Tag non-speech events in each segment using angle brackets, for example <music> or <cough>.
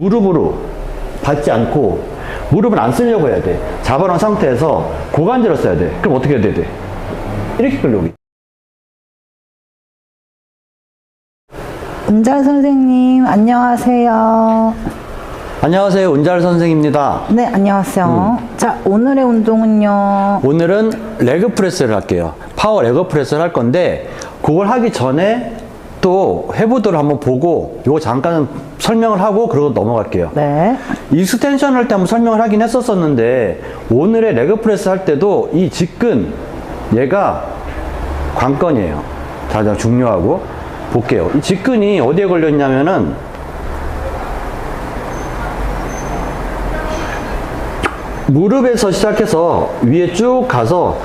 무릎으로 받지 않고 무릎은 안 쓰려고 해야 돼. 잡아놓은 상태에서 고관절을 써야 돼. 그럼 어떻게 해야 돼? 이렇게 끌려오기 은잘 선생님, 안녕하세요. 안녕하세요. 은잘 선생입니다. 네, 안녕하세요. 음. 자, 오늘의 운동은요. 오늘은 레그 프레스를 할게요. 파워 레그 프레스를 할 건데 그걸 하기 전에 또 해보도록 한번 보고 이거 잠깐 설명을 하고 그러고 넘어갈게요. 네. 익스텐션 할 때 한번 설명을 하긴 했었었는데 오늘의 레그 프레스 할 때도 이 직근 얘가 관건이에요. 가장 중요하고 볼게요. 이 직근이 어디에 걸렸냐면은 무릎에서 시작해서 위에 쭉 가서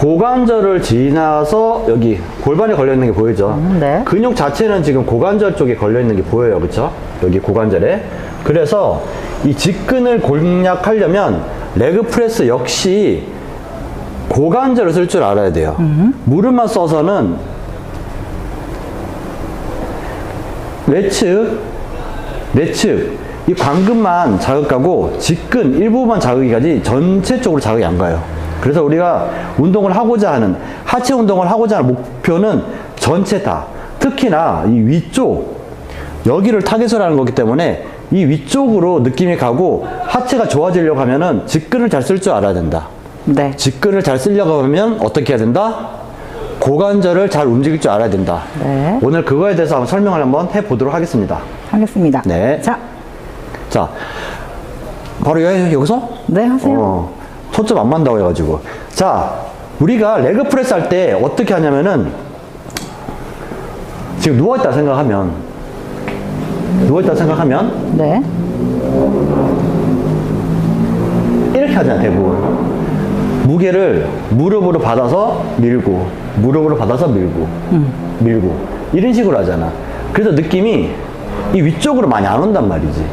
고관절을 지나서 여기 골반에 걸려 있는 게 보이죠? 음, 네. 근육 자체는 지금 고관절 쪽에 걸려 있는 게 보여요. 그렇죠? 여기 고관절에. 그래서 이 직근을 공략하려면 레그 프레스 역시 고관절을 쓸 줄 알아야 돼요. 무릎만 써서는 외측, 내측, 이 관근만 자극하고 직근 일부만 자극이까지 전체적으로 자극이 안 가요. 그래서 우리가 운동을 하고자 하는 하체 운동을 하고자 하는 목표는 전체 다 특히나 이 위쪽 여기를 타겟으로 하는 거기 때문에 이 위쪽으로 느낌이 가고 하체가 좋아지려고 하면은 직근을 잘 쓸 줄 알아야 된다. 네. 직근을 잘 쓰려고 하면 어떻게 해야 된다? 고관절을 잘 움직일 줄 알아야 된다. 네. 오늘 그거에 대해서 한번 설명을 한번 해보도록 하겠습니다. 하겠습니다. 네. 자, 자, 바로 여- 여기서? 네, 하세요. 어, 초점 안 맞는다고 해가지고. 자, 우리가 레그 프레스 할 때 어떻게 하냐면은, 지금 누워있다 생각하면, 누워있다 생각하면, 네. 이렇게 하잖아, 대부분. 무게를 무릎으로 받아서 밀고, 무릎으로 받아서 밀고, 밀고. 이런 식으로 하잖아. 그래서 느낌이 이 위쪽으로 많이 안 온단 말이지.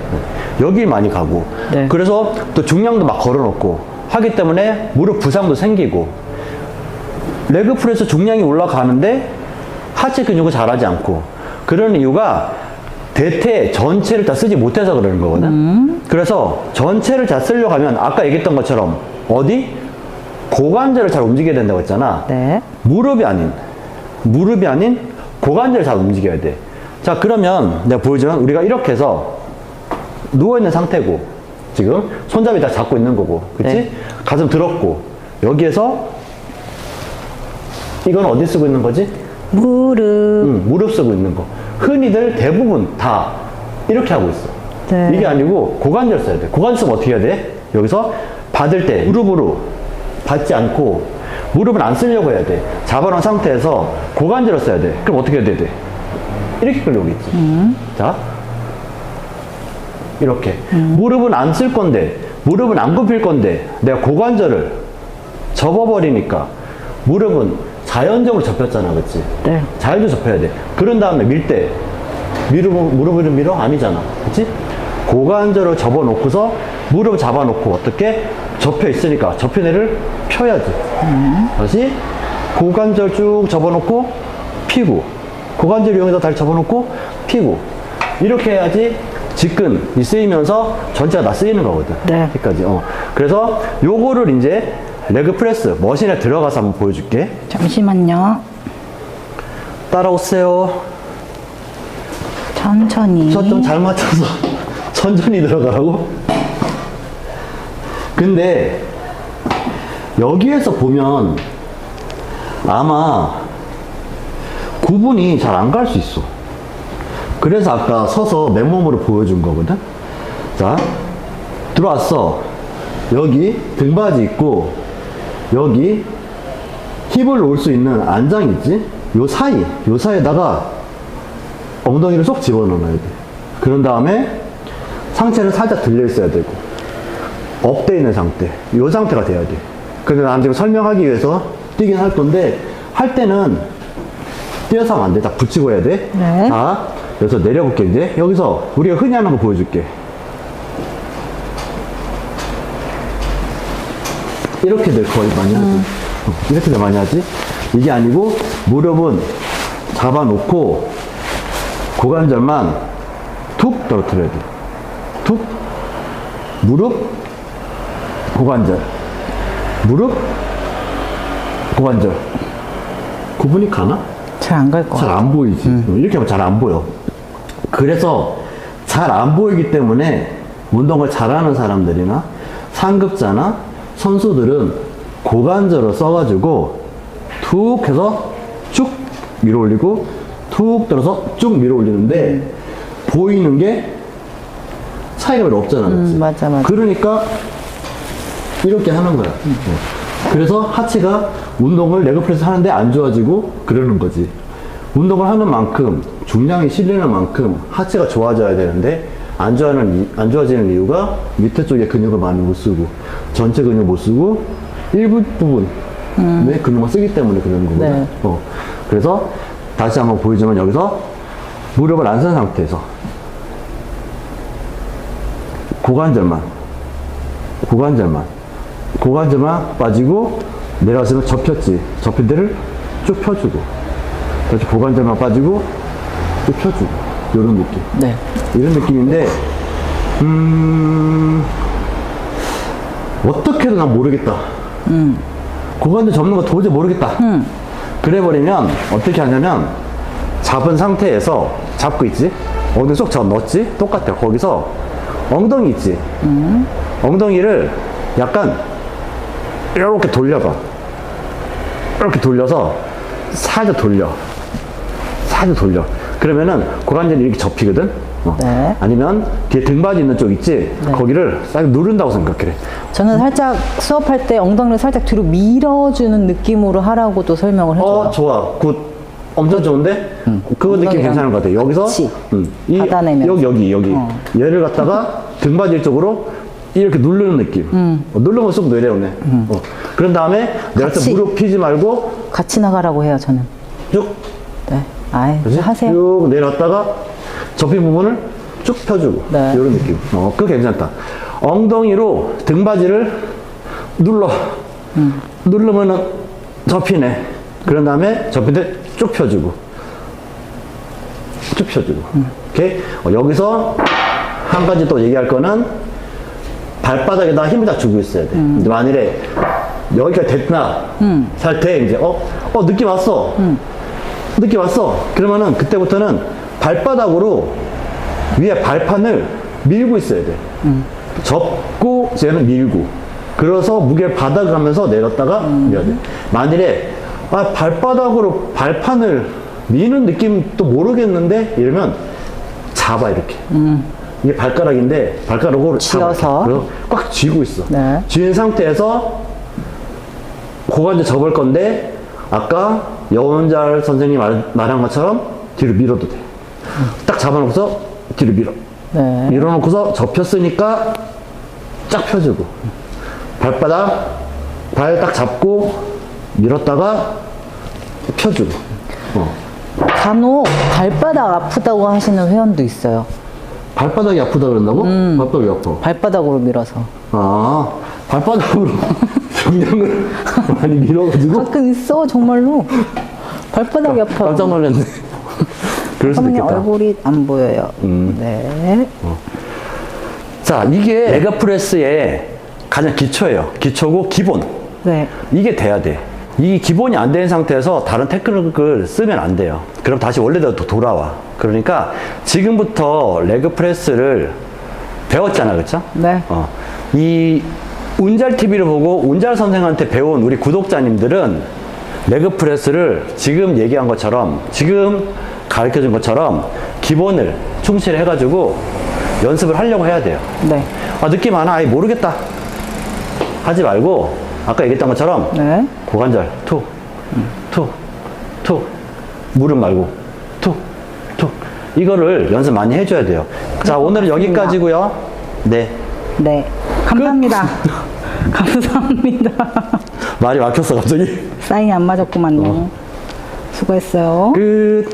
여길 많이 가고. 네. 그래서 또 중량도 막 걸어놓고 하기 때문에 무릎 부상도 생기고. 레그 프레스 중량이 올라가는데 하체 근육을 잘하지 않고. 그런 이유가 대퇴 전체를 다 쓰지 못해서 그러는 거거든. 그래서 전체를 다 쓰려고 하면 아까 얘기했던 것처럼 어디? 고관절을 잘 움직여야 된다고 했잖아. 네. 무릎이 아닌 무릎이 아닌 고관절을 잘 움직여야 돼. 자 그러면 내가 보여주면 우리가 이렇게 해서 누워 있는 상태고 지금 손잡이 다 잡고 있는 거고, 그렇지? 네. 가슴 들었고 여기에서 이건 어디 쓰고 있는 거지? 무릎. 응, 무릎 쓰고 있는 거. 흔히들 대부분 다 이렇게 하고 있어. 네. 이게 아니고 고관절 써야 돼. 고관절 쓰면 어떻게 해야 돼? 여기서 받을 때 무릎으로 받지 않고 무릎은 안 쓰려고 해야 돼. 잡아놓은 상태에서 고관절을 써야 돼. 그럼 어떻게 해야 돼? 이렇게 끌려오겠지. 자. 이렇게. 무릎은 안 쓸 건데, 무릎은 안 굽힐 건데, 내가 고관절을 접어버리니까 무릎은 자연적으로 접혔잖아. 그치? 네. 자연적으로 접혀야 돼. 그런 다음에 밀 때, 무릎, 무릎을 밀어? 아니잖아. 그치? 고관절을 접어놓고서 무릎을 잡아놓고 어떻게? 접혀 있으니까 접힌 애를 펴야지. 다시 고관절 쭉 접어놓고 피고 고관절 이용해서 다시 접어놓고 피고 이렇게 해야지 직근이 쓰이면서 전체가 다 쓰이는 거거든. 네. 여기까지. 어. 그래서 요거를 이제 레그 프레스 머신에 들어가서 한번 보여줄게. 잠시만요. 따라오세요. 천천히. 초점 잘 맞춰서 <laughs> 천천히 들어가라고. 근데 여기에서 보면 아마 구분이 잘 안 갈 수 있어. 그래서 아까 서서 맨몸으로 보여준 거거든. 자, 들어왔어. 여기 등받이 있고 여기 힙을 놓을 수 있는 안장 있지? 요 사이, 요 사이에다가 엉덩이를 쏙 집어넣어야 돼. 그런 다음에 상체는 살짝 들려 있어야 되고 업돼 있는 상태. 요 상태가 돼야 돼. 근데 난 지금 설명하기 위해서 뛰긴 할 건데 할 때는 뛰어서 하면 안 돼. 딱 붙이고 해야 돼. 네. 자, 여기서 내려볼게 이제. 여기서 우리가 흔히 하는 거 보여줄게. 이렇게들 거의 많이 하지. 어, 이렇게들 많이 하지. 이게 아니고 무릎은 잡아놓고 고관절만 툭 떨어뜨려야 돼. 무릎, 고관절, 무릎, 고관절. 구분이 가나? 잘 안갈것잘 같아. 안 보이지. 이렇게 하면 잘 안 보여. 그래서 잘 안 보이기 때문에 운동을 잘하는 사람들이나 상급자나 선수들은 고관절을 써가지고 툭 해서 쭉 밀어 올리고 툭 들어서 쭉 밀어 올리는데 보이는 게 차이가 별로 없잖아. 음, 맞아, 맞아. 그러니까 이렇게 하는 거야. 네. 그래서 하체가 운동을 레그 프레스 하는데 안 좋아지고 그러는 거지. 운동을 하는 만큼 중량이 실리는 만큼 하체가 좋아져야 되는데 안 좋아하는 이- 안 좋아지는 이유가 밑에 쪽에 근육을 많이 못 쓰고 전체 근육 못 쓰고 일부 부분의 근육만 쓰기 때문에 그러는 거거든. 네. 어. 그래서 다시 한번 보여주면 여기서 무릎을 안 쓴 상태에서 고관절만 고관절만 고관절만 빠지고 내려왔으면 접혔지 접힌 데를 쭉 펴주고 다시 고관절만 빠지고 쭉 펴주고 이런 느낌. 네. 이런 느낌인데 음 어떻게든 난 모르겠다. 고관절 접는 거 도저히 모르겠다. 그래 버리면 어떻게 하냐면 잡은 상태에서 잡고 있지? 어디 쏙 저 넣었지? 똑같아. 거기서 엉덩이 있지? 엉덩이를 약간 이렇게 돌려봐. 이렇게 돌려서 살짝 돌려. 살짝 돌려 그러면은 고관절이 이렇게 접히거든 어. 네. 아니면 뒤에 등받이 있는 쪽 있지 거기를 싹 누른다고 생각해 저는 살짝 수업할 때 엉덩이를 살짝 뒤로 밀어주는 느낌으로 하라고도 설명을 해줘요. 어 좋아 굿 엄청 좋은데 그거 느낌 엉덩이랑 괜찮은 것 같아 여기서 음, 이 받아내면서. 여기 여기 여기 어. 얘를 갖다가 등받이 쪽으로 이렇게 누르는 느낌 어, 누르면 쑥 내려오네 어. 그런 다음에 내가 같이. 무릎 피지 말고 같이 나가라고 해요, 저는. 쭉 네. 아이, 그지? 하세요. 쭉 내려왔다가 접힌 부분을 쭉 펴주고 네. 이런 느낌. 어 그거 괜찮다. 엉덩이로 등받이를 눌러. 음. 누르면은 접히네. 그런 다음에 접힌 데쭉 펴주고. 쭉 펴주고. 음. 오케이? 어, 여기서 한 가지 또 얘기할 거는 발바닥에다 힘을 다 주고 있어야 돼. 음. 만일에 여기가 됐나? 살 때 이제 어, 어 느낌 왔어 음. 느낌 왔어. 그러면은 그때부터는 발바닥으로 위에 발판을 밀고 있어야 돼. 접고 쟤는 밀고. 그래서 무게를 받아가면서 내렸다가 밀어야 돼. 만일에 아, 발바닥으로 발판을 미는 느낌도 모르겠는데 이러면 잡아 이렇게. 이게 발가락인데 발가락으로. 쥐어서. 꽉 쥐고 있어. 네. 쥐은 상태에서 고관절 접을 건데 아까 여운잘 선생님 말, 말한 것처럼 뒤로 밀어도 돼. 딱 잡아놓고서 뒤로 밀어. 네. 밀어놓고서 접혔으니까 쫙 펴주고 발바닥 발 딱 잡고 밀었다가 펴주고. 어. 간혹 발바닥 아프다고 하시는 회원도 있어요. 발바닥이 아프다 그런다고? 발바닥이 아파. 발바닥으로 밀어서. 아 발바닥으로 정량을 <laughs> 많이 밀어가지고 가끔 있어, 정말로. 발바닥이 아파. 깜짝 놀랐네. <laughs> 그럴 수도 선생님 있겠다. 음. 얼굴이 안 보여요. 네. 자, 이게 레그프레스의 가장 기초예요. 기초고 기본. 네. 이게 돼야 돼. 이 기본이 안 된 상태에서 다른 테크닉을 쓰면 안 돼요. 그럼 다시 원래대로 또 돌아와. 그러니까 지금부터 레그 프레스를 배웠잖아, 그쵸? 네. 어, 이 운잘 TV를 보고 운잘 선생한테 배운 우리 구독자님들은 레그 프레스를 지금 얘기한 것처럼 지금 가르쳐 준 것처럼 기본을 충실해 가지고 연습을 하려고 해야 돼요. 네. 아, 느낌 하나 아예 모르겠다. 하지 말고 아까 얘기했던 것처럼 네. 고관절 툭, 툭, 툭, 무릎 말고 툭, 툭. 이거를 연습 많이 해줘야 돼요. 자, 오늘은 여기까지고요. 네. 네. 감사합니다. <laughs> 감사합니다. 말이 막혔어 갑자기 사인이 안 맞았구만요. 수고했어요. 끝